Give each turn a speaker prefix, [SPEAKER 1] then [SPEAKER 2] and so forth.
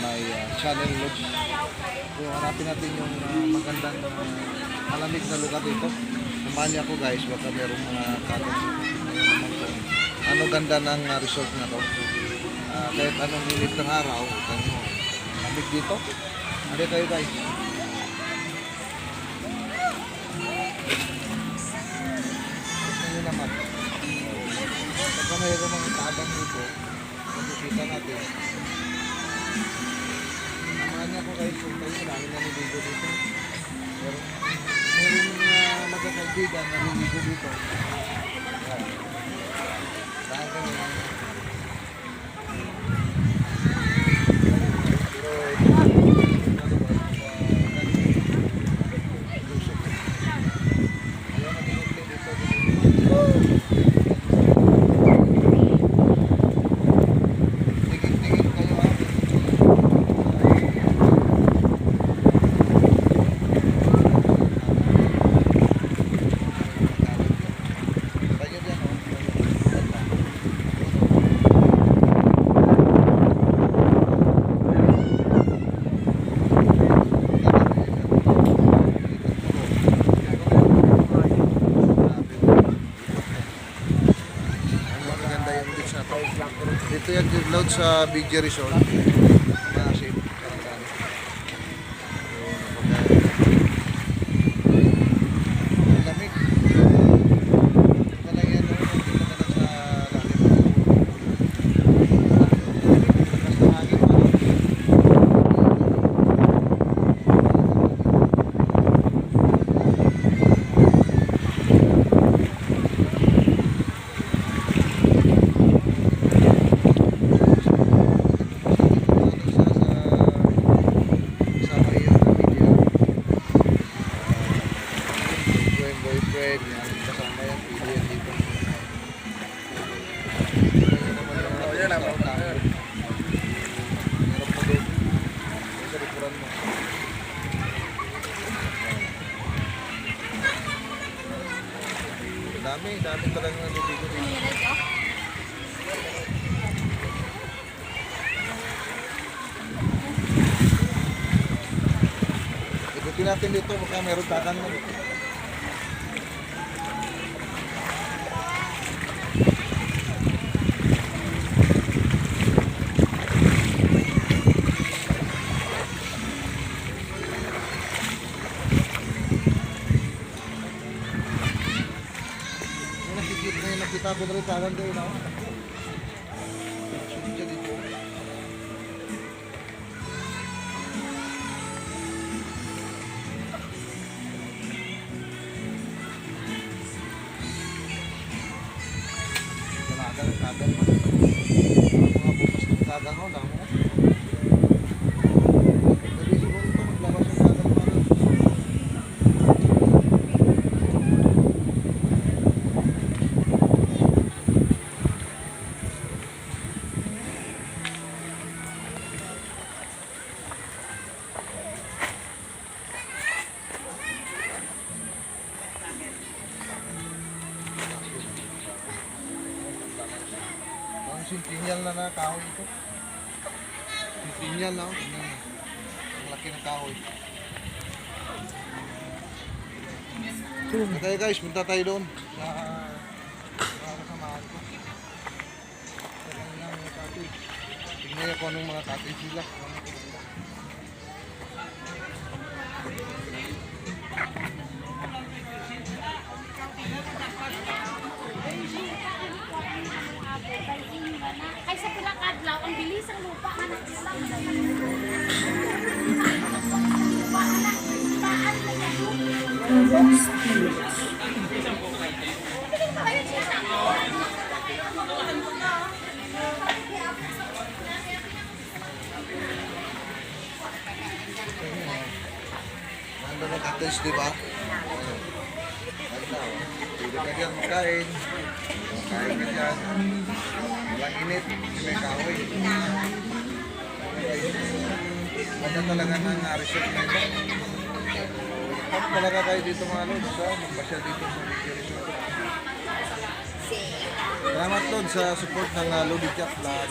[SPEAKER 1] my uh, channel Lods. So hanapin natin yung uh, magandang uh, malamig na lugar dito. Niyo ako guys, baka merong mga cottage. Ano ganda ng uh, resort na to. Ah, kahit anong init ng araw, ano, lamig dito. Hindi kayo guys. Nyo naman. Pagka mayroong mga tabang dito, makikita natin. Samahan niya ko guys, kung tayo marami naliligo dito. Meron, meron mga magkakaibigan na naliligo dito. Yan. Dahil kami lang. Pero ito, ano ba, lusok. Ayaw na pinunti dito. Tingin-tingin kayo ha. Tayo dyan oh. Ang maganda yung beach na to. Yung load sa Big Resort. Massive. Karanggan. Ang lamig. Ito lang yan. oh. Dito ka na sa langit. Lakas ng hangin pa. Kasama yung pamilya. Boyfriend, boyfriend, yan. Kasama yung pamilya dito. Oh, yan ang mga Hirap mo doon. Sa likuran mo. Dami, dami talagang naliligo dito. Ikutin natin dito, baka meron tatang na na rin tagan doon ako. Sunod siya dito. Ng tagan mo. Mga bukas ng tagan mo, Sintinyal na na kahoy ito. Sintinyal na. oh. Tingnan mo. Ang laki ng kahoy. Okay guys, punta tayo doon sa ko. Sa mga cottage. Tingnan niyo kung anong mga cottage sila. Nandun ang cottage, di ba? Ganda, oh. Pwede ka dyan makain. Kain ka dyan. Walang init. Kasi may kahoy. Ganda talaga ng uh, resort na ito. Pag talaga kayo dito mga lods, ha? Magpasyal dito sa Vicky Resort. Salamat Lord sa support ng uh, Lodi Chat Vlog.